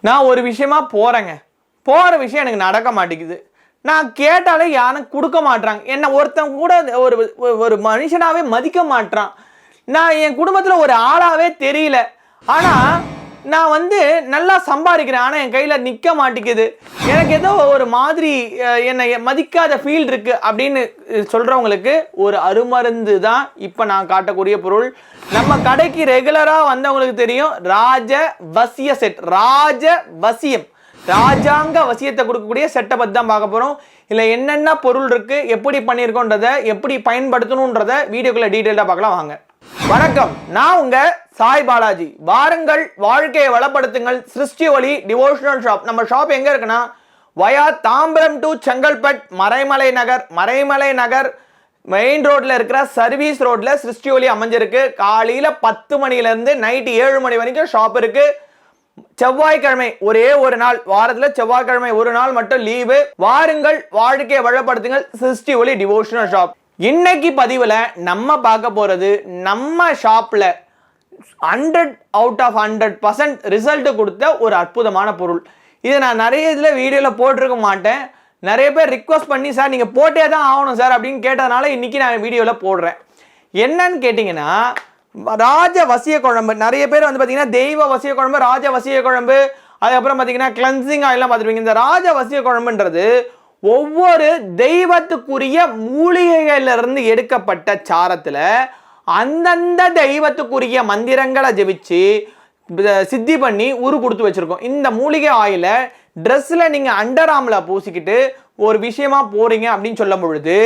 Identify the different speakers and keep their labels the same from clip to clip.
Speaker 1: நான் ஒரு விஷயமா போகிறேங்க போகிற விஷயம் எனக்கு நடக்க மாட்டேங்குது. நான் கேட்டாலே யாரும் கொடுக்க மாட்றாங்க. என்னை ஒருத்தன் கூட ஒரு ஒரு- மனுஷனாகவே மதிக்க மாட்றான். நான் என் குடும்பத்தில் ஒரு ஆளாகவே தெரியல. ஆனால் நான் வந்து நல்லா சம்பாதிக்கிறேன் ஆனால் என் கையில் நிற்க மாட்டேங்குது. எனக்கு ஏதோ ஒரு மாதிரி என்னை மதிக்காத ஃபீல் இருக்குது அப்படின்னு சொல்கிறவங்களுக்கு ஒரு அருமருந்து தான் இப்போ நான் காட்டக்கூடிய பொருள். நம்ம கடைக்கு ரெகுலராக வந்தவங்களுக்கு தெரியும் ராஜ வசிய செட் ராஜ வசியம். ராஜாங்க வசியத்தை கொடுக்கக்கூடிய செட்டை பற்றி தான் பார்க்க போகிறோம் இல்லை என்னென்ன பொருள் இருக்குது எப்படி பண்ணியிருக்கோன்றதை எப்படி பயன்படுத்தணுன்றதை வீடியோக்குள்ளே டீட்டெயிலாக பார்க்கலாம் வாங்க. வணக்கம். நான் உங்கள் சாய் பாலாஜி வாருங்கள் வாழ்க்கையை வளப்படுத்துங்கள். சிருஷ்டி ஒளி டிவோஷனல் ஷாப் நம்ம ஷாப் எங்க இருக்குன்னா via Tambaram to Chengalpattu Maraimalai Nagar Maraimalai Nagar main ரோட்ல இருக்கிற சர்வீஸ் ரோட்ல சிருஷ்டி ஒளி அமைஞ்சிருக்கு. காலையில பத்து மணில இருந்து நைட்டு ஏழு மணி வரைக்கும் ஷாப் இருக்கு. செவ்வாய்க்கிழமை ஒரே ஒரு நாள் வாரத்துல செவ்வாய்க்கிழமை ஒரு நாள் மட்டும் லீவு வாருங்கள் வாழ்க்கையை வளப்படுத்துங்கள். சிருஷ்டி ஒளி டிவோஷனல் ஷாப் இன்னைக்கு பதிவுல நம்ம பார்க்க போறது நம்ம ஷாப்ல hundred out of hundred percent result கொடுத்த ஒரு அற்புதமான பொருள். இதை நான் நிறைய இதில் வீடியோவில் போட்டிருக்க மாட்டேன். நிறைய பேர் ரிக்வஸ்ட் பண்ணி சார் நீங்கள் போட்டே தான் ஆகணும் சார் அப்படின்னு கேட்டதுனால இன்றைக்கி நான் வீடியோவில் போடுறேன். என்னன்னு கேட்டிங்கன்னா ராஜ வசிய குழம்பு. நிறைய பேர் வந்து பார்த்தீங்கன்னா தெய்வ வசிய குழம்பு ராஜ வசிய குழம்பு அதுக்கப்புறம் பார்த்தீங்கன்னா கிளன்சிங் ஆயிலாம் பார்த்துருப்பீங்க. இந்த ராஜ வசிய குழம்புன்றது ஒவ்வொரு தெய்வத்துக்குரிய மூலிகைகளிலிருந்து எடுக்கப்பட்ட சாரத்தில் அந்தந்த தெய்வத்துக்குரிய மந்திரங்களை ஜெபிச்சு சித்தி பண்ணி உரு கொடுத்து வச்சுருக்கோம். இந்த மூலிகை ஆயில ட்ரெஸ்ஸில் நீங்கள் அண்டர் ஆமில் பூசிக்கிட்டு ஒரு விஷயமா போகிறீங்க அப்படின்னு சொல்லும் பொழுது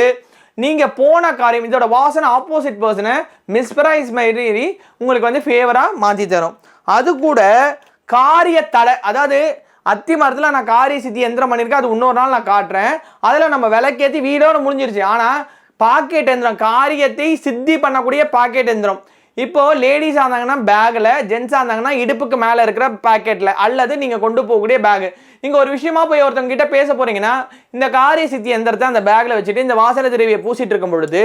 Speaker 1: நீங்கள் போன காரியம் இதோட வாசனை ஆப்போசிட் பர்சனை மிஸ்பரைஸ் மாதிரி உங்களுக்கு வந்து ஃபேவராக மாற்றி தரும். அது கூட காரிய தலை அதாவது அத்தி மரத்தில் நான் காரிய சித்தி எந்திரம் பண்ணியிருக்கேன் அது இன்னொரு நாள் நான் காட்டுறேன். அதில் நம்ம விளக்கேற்றி வீடோடு முடிஞ்சிருச்சு. ஆனால் பாக்கெட் எந்திரம் காரியத்தை சித்தி பண்ணக்கூடிய பாக்கெட் எந்திரம். இப்போது லேடிஸாக இருந்தாங்கன்னா பேக்கில் ஜென்ஸாக இருந்தாங்கன்னா இடுப்புக்கு மேலே இருக்கிற பாக்கெட்டில் அல்லது நீங்கள் கொண்டு போகக்கூடிய பேகு நீங்கள் ஒரு விஷயமா போய் ஒருத்தவங்க கிட்ட பேச போகிறீங்கன்னா இந்த காரிய சித்தி எந்திரத்தை அந்த பேக்கில் வச்சுட்டு இந்த வாசல திரவியை பூசிட்டு இருக்கும் பொழுது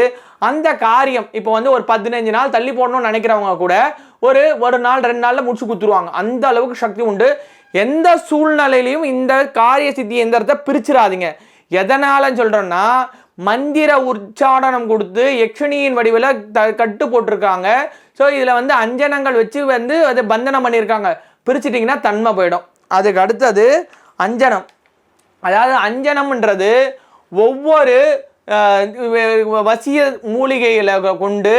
Speaker 1: அந்த காரியம் இப்போ வந்து ஒரு பதினஞ்சு நாள் தள்ளி போடணும்னு நினைக்கிறவங்க கூட ஒரு ஒரு நாள் ரெண்டு நாளில் முடிச்சு குத்துருவாங்க. அந்த அளவுக்கு சக்தி உண்டு. எந்த சூழ்நிலையிலையும் இந்த காரிய சித்தி எந்திரத்தை பிரிச்சிடாதீங்க. எதனாலன்னு சொல்கிறோன்னா மந்திர உச்சாடனம் கொடுத்து யக்ஷினியின் வடிவில் த கட்டு போட்டிருக்காங்க. ஸோ இதில் வந்து அஞ்சனங்கள் வச்சு வந்து அதை பந்தனம் பண்ணியிருக்காங்க. பிரிச்சிட்டிங்கன்னா தன்மை போயிடும். அதுக்கு அடுத்தது அஞ்சனம். அதாவது அஞ்சனம்ன்றது ஒவ்வொரு வசிய மூலிகைகளை கொண்டு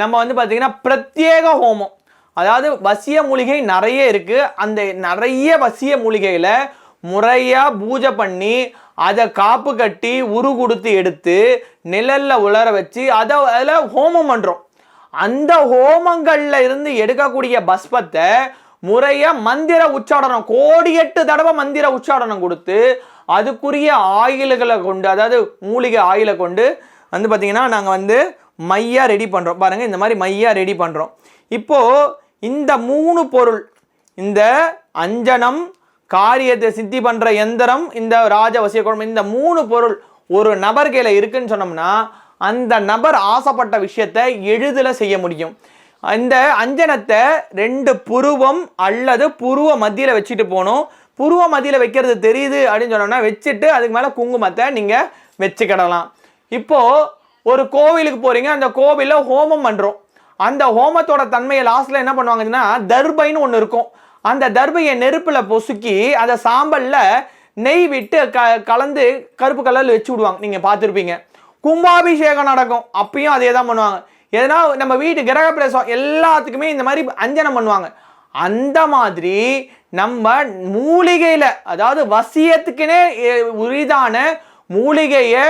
Speaker 1: நம்ம வந்து பார்த்திங்கன்னா பிரத்யேக ஹோமம். அதாவது வசிய மூலிகை நிறைய இருக்குது அந்த நிறைய வசிய மூலிகையில் முறையாக பூஜை பண்ணி அதை காப்பு கட்டி உரு கொடுத்து எடுத்து நிழலில் உலர வச்சு அதை அதில் ஹோமம் பண்ணுறோம் அந்த ஹோமங்களில் இருந்து எடுக்கக்கூடிய பஸ்பத்தை முறையாக மந்திர உச்சாடனம் கோடியெட்டு தடவை மந்திர உச்சாடனம் கொடுத்து அதுக்குரிய ஆயில்களை கொண்டு அதாவது மூலிகை ஆயிலை கொண்டு வந்து பார்த்திங்கன்னா நாங்கள் வந்து மையாக ரெடி பண்ணுறோம் பாருங்கள் இந்த மாதிரி மையாக ரெடி பண்ணுறோம் இப்போது இந்த மூணு பொருள் இந்த அஞ்சனம் காரியத்தை சித்தி பண்ணுற எந்திரம் இந்த ராஜவசிய குழம்பு இந்த மூணு பொருள் ஒரு நபர் கையில் இருக்குன்னு சொன்னோம்னா அந்த நபர் ஆசைப்பட்ட விஷயத்தை எளிதில் செய்ய முடியும். இந்த அஞ்சனத்தை ரெண்டு புருவம் அல்லது புருவ மத்தியில் வச்சுட்டு போகணும். புருவ மத்தியில் வைக்கிறது தெரியுது அப்படின்னு சொன்னோம்னா வச்சுட்டு அதுக்கு மேலே குங்குமத்தை நீங்கள் வச்சுக்கிடலாம். இப்போது ஒரு கோவிலுக்கு போகிறீங்க அந்த கோவிலில் ஹோமம் பண்ணுறோம் அந்த ஹோமத்தோட தன்மையை லாஸ்ட்டில் என்ன பண்ணுவாங்கன்னா தர்பைன்னு ஒன்று இருக்கும். அந்த தர்பையை நெருப்பில் பொசுக்கி அதை சாம்பலில் நெய் விட்டு க கலந்து கருப்பு கலரில் வச்சு விடுவாங்க. நீங்கள் பார்த்துருப்பீங்க. கும்பாபிஷேகம் நடக்கும். அப்பயும் அதே தான் பண்ணுவாங்க. எதனா நம்ம வீட்டு கிரக எல்லாத்துக்குமே இந்த மாதிரி அஞ்சனம் பண்ணுவாங்க. அந்த மாதிரி நம்ம மூலிகையில் அதாவது வசியத்துக்குனே உரிதான மூலிகையை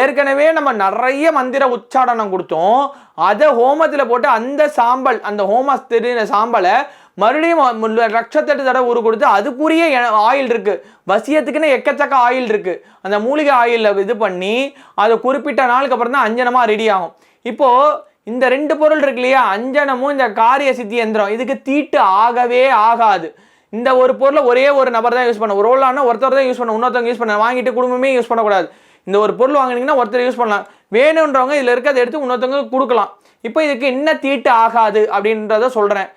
Speaker 1: ஏற்கனவே நம்ம நிறைய மந்திர உச்சாடனம் கொடுத்தோம். அதை ஹோமத்தில் போட்டு அந்த சாம்பல் அந்த ஹோம தெரிந்த சாம்பலை மறுபடியும் மு- லட்சத்தெட்டு தடவை உரு கொடுத்து அதுக்குரிய ஆயில் இருக்குது வசியத்துக்குன்னு எக்கச்சக்க ஆயில் இருக்குது அந்த மூலிகை ஆயிலில் இது பண்ணி அதை குறிப்பிட்ட நாளுக்கு அப்புறம் தான் அஞ்சனமாக ரெடி ஆகும். இப்போது இந்த ரெண்டு பொருள் இருக்கு இல்லையா? அஞ்சனமும் இந்த காரிய சித்தி எந்திரம். இதுக்கு தீட்டு ஆகவே ஆகாது. இந்த ஒரு பொருளை ஒரே ஒரு நபர் தான் யூஸ் பண்ண ஒரு ஒருத்தர் தான் யூஸ் பண்ண இன்னொருத்தவங்க யூஸ் பண்ண வாங்கிட்டு குடும்பமே யூஸ் பண்ணக்கூடாது. இந்த ஒரு பொருள் வாங்கினீங்கன்னா ஒருத்தர் யூஸ் பண்ணலாம். வேணுன்றவங்க இதில் இருக்கிறத எடுத்து இன்னொருத்தவங்க கொடுக்கலாம். இப்போ இதுக்கு என்ன தீட்டு ஆகாது அப்படின்றத சொல்கிறேன்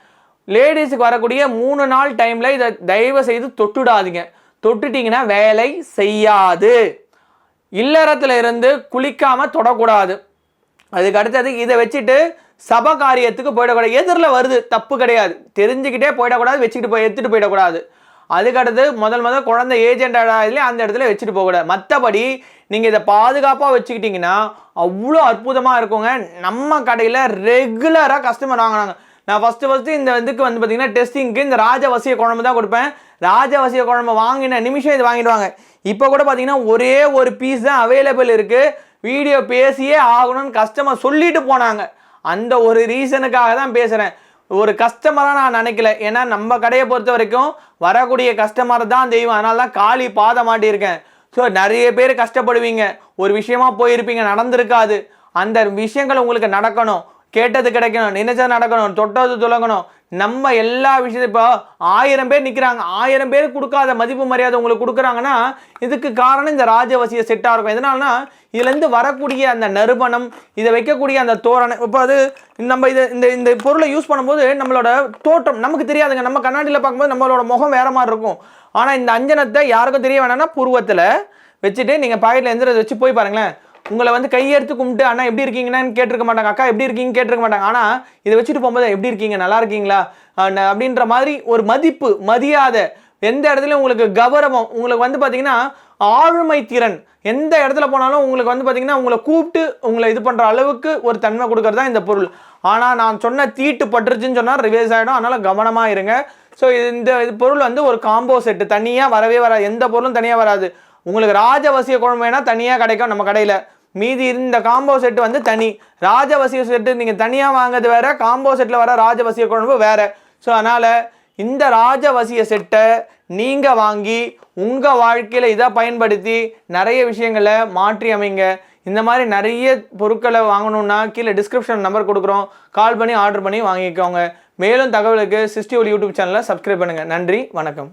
Speaker 1: லேடிஸுக்கு வரக்கூடிய மூணு நாள் டைமில் இதை தயவு செய்து தொட்டுடாதீங்க. தொட்டுட்டிங்கன்னா வேலை செய்யாது. இல்லறத்தில் இருந்து குளிக்காமல் தொடக்கூடாது. அதுக்கு அடுத்தது இதை வச்சுட்டு சப காரியத்துக்கு போயிடக்கூடாது. எதிரில் வருது தப்பு கிடையாது. தெரிஞ்சுக்கிட்டே போயிடக்கூடாது வச்சுக்கிட்டு போய் எடுத்துகிட்டு போயிடக்கூடாது. அதுக்கடுத்து முதல் முதல் குழந்தை ஏஜென்ட் இதுலேயே அந்த இடத்துல வச்சுட்டு போகக்கூடாது. மற்றபடி நீங்கள் இதை பாதுகாப்பாக வச்சுக்கிட்டிங்கன்னா அவ்வளோ அற்புதமாக இருக்குங்க. நம்ம கடையில் ரெகுலராக கஸ்டமர் வாங்கினாங்க நான் ஃபஸ்ட்டு ஃபஸ்ட்டு இந்த இதுக்கு வந்து பார்த்தீங்கன்னா டெஸ்டிங்க்கு இந்த ராஜவசிய குழம்பு தான் கொடுப்பேன். ராஜவசிய குழம்பு வாங்கின நிமிஷம் இது வாங்கிடுவாங்க இப்போ கூட பார்த்தீங்கன்னா ஒரே ஒரு பீஸ் தான் அவைலபிள் இருக்குது வீடியோ பேசியே ஆகணும்னு கஸ்டமர் சொல்லிட்டு போனாங்க. அந்த ஒரு ரீசனுக்காக தான் பேசுகிறேன் ஒரு கஸ்டமராக நான் நினைக்கல. ஏன்னா நம்ம கடையை பொறுத்த வரைக்கும் வரக்கூடிய கஸ்டமர் தான் தெய்வம். அதனால தான் காலி பாத மாட்டியிருக்கேன். ஸோ நிறைய பேர் கஷ்டப்படுவீங்க. ஒரு விஷயமா போயிருப்பீங்க நடந்திருக்காது. அந்த விஷயங்கள் உங்களுக்கு நடக்கணும். கேட்டது கிடைக்கணும் நினைச்சது நடக்கணும் தொட்டது துலங்கணும். நம்ம எல்லா விஷயத்தையும் இப்போ ஆயிரம் பேர் நிற்கிறாங்க ஆயிரம் பேர் கொடுக்காத மதிப்பு மரியாதை உங்களுக்கு கொடுக்குறாங்கன்னா இதுக்கு காரணம் இந்த ராஜவசிய செட்டாக இருக்கும். எதனால்னா இதுலேருந்து வரக்கூடிய அந்த நறுமணம் இதை வைக்கக்கூடிய அந்த தோரணம் இப்போ அது நம்ம இதை இந்த இந்த பொருளை யூஸ் பண்ணும்போது நம்மளோட தோற்றம் நமக்கு தெரியாதுங்க. நம்ம கண்ணாடியில் பார்க்கும்போது நம்மளோட முகம் வேற மாதிரி இருக்கும். ஆனால் இந்த அஞ்சனத்தை யாருக்கும் தெரிய வேணாம்னா புருவத்தில் வச்சுட்டு நீங்கள் பாக்கெட்டில் எந்திரத்தை வச்சு போய் பாருங்களேன். உங்களை வந்து கையெடுத்து கும்பிட்டு அண்ணா எப்படி இருக்கீங்கன்னு கேட்டிருக்க மாட்டாங்க. அக்கா எப்படி இருக்கீங்க கேட்டிருக்க மாட்டாங்க. ஆனால் இதை வச்சுட்டு போகும்போது எப்படி இருக்கீங்க? நல்லா இருக்கீங்களா? அப்படின்ற மாதிரி ஒரு மதிப்பு மதியாதை எந்த இடத்துலையும் உங்களுக்கு கௌரவம் உங்களுக்கு வந்து பார்த்தீங்கன்னா ஆளுமை திறன். எந்த இடத்துல போனாலும் உங்களுக்கு வந்து பார்த்தீங்கன்னா உங்களை கூப்பிட்டு உங்களை இது பண்ணுற அளவுக்கு ஒரு தன்மை கொடுக்கறது தான் இந்த பொருள். ஆனால் நான் சொன்ன தீட்டு பட்டுருச்சுன்னு சொன்னால் ரிவேஸ் ஆகிடும் அதனால் கவனமாக இருங்க. ஸோ இந்த இது பொருள் வந்து ஒரு காம்போ செட்டு தனியாக வரவே வராது. எந்த பொருளும் தனியாக வராது. உங்களுக்கு ராஜவசிய குழம்பு வேணால் தனியாக கிடைக்கும் நம்ம கடையில். மீதி இந்த காம்போ செட்டு வந்து தனி. ராஜவசிய செட்டு நீங்கள் தனியாக வாங்குறது வேறு காம்போ செட்டில் வர ராஜவசிய குழம்பு வேறு. ஸோ அதனால் இந்த ராஜவசிய செட்டை நீங்கள் வாங்கி உங்கள் வாழ்க்கையில் இதை பயன்படுத்தி நிறைய விஷயங்களை மாற்றி அமைங்க. இந்த மாதிரி நிறைய பொருட்களை வாங்கணுன்னா கீழே டிஸ்கிரிப்ஷன் நம்பர் கொடுக்குறோம். கால் பண்ணி ஆர்டர் பண்ணி வாங்கிக்கோங்க. மேலும் தகவலுக்கு சிஸ்டி ஒலி யூடியூப் சேனலை சப்ஸ்கிரைப் பண்ணுங்கள் நன்றி வணக்கம்.